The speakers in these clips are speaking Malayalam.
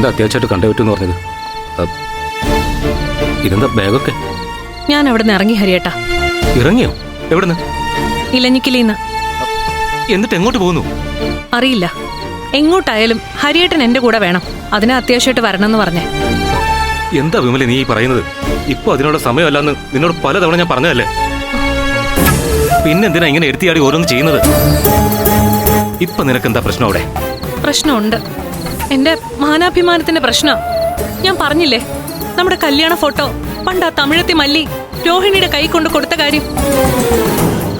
എന്താ അത്യാവശ്യമായിട്ട് കണ്ടേ പറ്റുമെന്ന് പറഞ്ഞത്? ഇതെന്താ ബാഗൊക്കെ? ഞാൻ അവിടെ നിന്ന് ഇറങ്ങി ഹരിയേട്ടാ. ഇറങ്ങിയോ? എവിടുന്ന്? ഇലഞ്ഞിക്കിലിന്ന്. എന്നിട്ട് എങ്ങോട്ട് പോകുന്നു? അറിയില്ല. എങ്ങോട്ടായാലും ഹരിയേട്ടൻ എന്റെ കൂടെ വേണം. അതിനെ അത്യാവശ്യമായിട്ട് വരണമെന്ന് പറഞ്ഞേ. എന്താ വിമല നീ പറയുന്നത്? ഇപ്പൊ അതിനുള്ള സമയമല്ലെന്ന് നിന്നോട് പലതവണ ഞാൻ പറഞ്ഞതല്ലേ? പിന്നെന്തിനാ ഇങ്ങനെ എടുത്തിയാടി ഓരോന്ന് ചെയ്യുന്നത്? ഇപ്പൊ നിനക്കെന്താ പ്രശ്നം അവിടെ? പ്രശ്നമുണ്ട്. എന്റെ മാനാഭിമാനത്തിന്റെ പ്രശ്നം. ഞാൻ പറഞ്ഞില്ലേ നമ്മുടെ കല്യാണ ഫോട്ടോ പണ്ട് ആ തമിഴത്തി മല്ലി രോഹിണിയുടെ കൈ കൊണ്ട് കൊടുത്ത കാര്യം.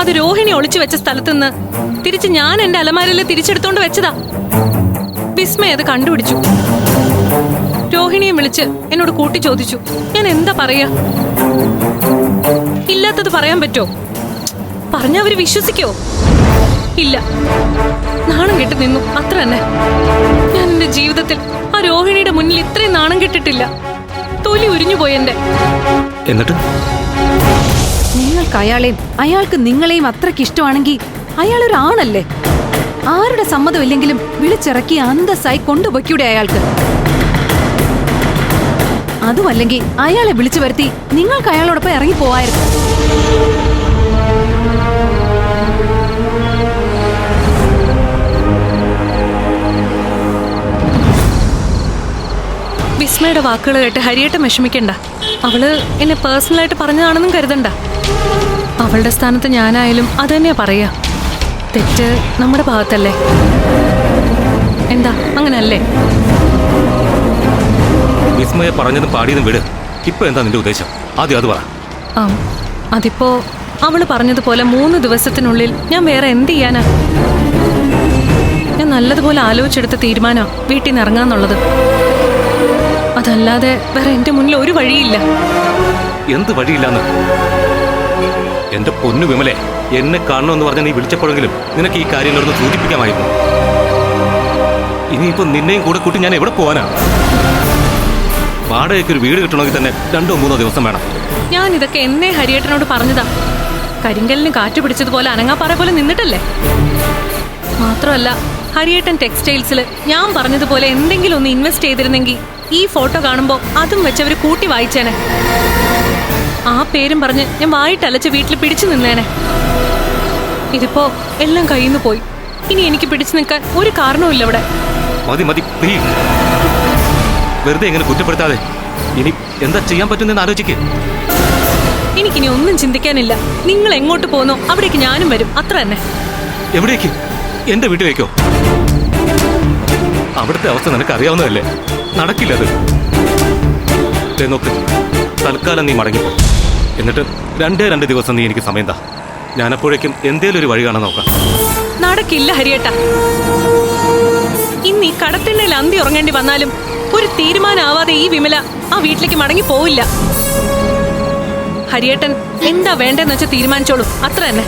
അത് രോഹിണി ഒളിച്ചു വെച്ച സ്ഥലത്തുനിന്ന് തിരിച്ച് ഞാൻ എന്റെ അലമാരയിൽ തിരിച്ചെടുത്തോണ്ട് വെച്ചതാ. വിസ്മയ അത് കണ്ടുപിടിച്ചു. രോഹിണിയെ വിളിച്ച് എന്നോട് കൂട്ടി ചോദിച്ചു ഞാൻ എന്താ പറയാ? ഇല്ലാത്തത് പറയാൻ പറ്റോ? പറഞ്ഞ അവർ വിശ്വസിക്കോ? ഇല്ല. നാണം കെട്ട് നിന്നു. അത്ര തന്നെ. ഞാൻ എന്റെ ജീവിതത്തിൽ ആ രോഹിണിയുടെ മുന്നിൽ ഇത്രയും നാണം കെട്ടിട്ടില്ല. തൊലി ഉരിഞ്ഞു പോയെന്റെ എന്റെ. എന്നിട്ട്? നിങ്ങൾക്ക് അയാളെയും അയാൾക്ക് നിങ്ങളെയും അത്രയ്ക്ക് ഇഷ്ടമാണെങ്കിൽ അയാൾ ഒരു ആണല്ലേ? ആരുടെ സമ്മതമില്ലെങ്കിലും വിളിച്ചിറക്കി അന്തസ്സായി കൊണ്ടുപോയിക്കൂടെ അയാൾക്ക്. അതുമല്ലെങ്കിൽ അയാളെ വിളിച്ചു വരുത്തി നിങ്ങൾക്ക് അയാളോടൊപ്പം ഇറങ്ങി പോവായിരുന്നു വിസ്മയുടെ വാക്കുകൾ കേട്ട് ഹരിയേട്ടൻ വിഷമിക്കണ്ട. അവൾ എന്നെ പേഴ്സണലായിട്ട് പറഞ്ഞതാണെന്നും കരുതണ്ട. അവളുടെ സ്ഥാനത്ത് ഞാനായാലും അത് തന്നെയാ പറയാ തെറ്റ് നമ്മുടെ ഭാഗത്തല്ലേ? എന്താ? അങ്ങനല്ലേ? വിസ്മയ പറഞ്ഞതും പാടിയതും വിട്. ഇപ്പൊ എന്താ നിന്റെ ഉദ്ദേശം? ആദ്യം അത് പറ. ആ. അതിപ്പോ അവൾ പറഞ്ഞതുപോലെ മൂന്ന് ദിവസത്തിനുള്ളിൽ ഞാൻ വേറെ എന്ത് ചെയ്യാനാ? ഞാൻ നല്ലതുപോലെ ആലോചിച്ചെടുത്ത തീരുമാനം വീട്ടിൽ നിന്ന് ഇറങ്ങാന്നുള്ളത്. അതല്ലാതെ വേറെ എന്റെ മുന്നിൽ ഒരു വഴിയില്ല. എന്ത് വഴിയില്ലാന്ന്? എന്റെ പൊന്നു വിമലെ എന്നെ കാണണമെന്ന് പറഞ്ഞ നീ വിളിച്ചപ്പോഴെങ്കിലും നിനക്ക് ഈ കാര്യങ്ങളൊന്ന് സൂചിപ്പിക്കാമായിരുന്നു. ഇനിയിപ്പോ നിന്നെയും കൂടെ കൂട്ടി ഞാൻ എവിടെ പോവാനാ? വാടകയ്ക്ക് ഒരു വീട് കിട്ടണമെങ്കിൽ തന്നെ രണ്ടോ മൂന്നോ ദിവസം വേണം. ഞാൻ ഇതൊക്കെ എന്നെ ഹരിയേട്ടനോട് പറഞ്ഞതാ. കരിങ്കലിന് കാറ്റ് പിടിച്ചതുപോലെ അനങ്ങാപ്പാറ പോലെ നിന്നിട്ടല്ലേ? മാത്രമല്ല ഹരിയേട്ടൻ ടെക്സ്റ്റൈൽസിൽ ഞാൻ പറഞ്ഞതുപോലെ എന്തെങ്കിലും ഒന്ന് ഇൻവെസ്റ്റ് ചെയ്തിരുന്നെങ്കിൽ ഈ ഫോട്ടോ കാണുമ്പോൾ അതും വെച്ചവർ കൂട്ടി വായിച്ചേനെ. ആ പേരും പറഞ്ഞ് ഞാൻ വായിട്ടലച്ച് വീട്ടിൽ പിടിച്ചു നിന്നേനെ. ഇതിപ്പോ എല്ലാം കയ്യിൽ നിന്ന് പോയി. ഇനി എനിക്ക് പിടിച്ചു നിൽക്കാൻ ഒരു കാരണവുമില്ല ഇവിടെ. മതി മതി വെറുതെ എങ്ങനെ കുറ്റപ്പെടുത്താതെ. ഇനി എന്താ ചെയ്യാൻ പറ്റുന്നെന്ന് ആലോചിക്ക്. എനിക്കിനി ഒന്നും ചിന്തിക്കാനില്ല. നിങ്ങൾ എങ്ങോട്ട് പോന്നോ അവിടേക്ക് ഞാനും വരും. അത്ര തന്നെ. എവിടേക്ക്? എന്റെ വീട്ടിലേക്കോ അവിടുത്തെ അവസ്ഥ നിനക്ക് അറിയാവുന്നതല്ലേ? നടക്കില്ല അത്. നോക്ക് തൽക്കാലം നീ മടങ്ങിപ്പോ എന്നിട്ട് രണ്ടേ രണ്ട് ദിവസം നീ എനിക്ക് സമയം താ. ഞാനപ്പോഴേക്കും എന്തേലും ഒരു വഴി കാണാൻ നോക്കാം. നടക്കില്ല ഹരിയേട്ട. ഇന്ന് കടത്തിണ്ണയിൽ അന്തി ഉറങ്ങേണ്ടി വന്നാലും ഒരു തീരുമാനമാവാതെ ഈ വിമല ആ വീട്ടിലേക്ക് മടങ്ങി പോവില്ല. ഹരിയേട്ടൻ എന്താ വേണ്ടെന്ന് വെച്ചാൽ തീരുമാനിച്ചോളൂ. അത്ര തന്നെ.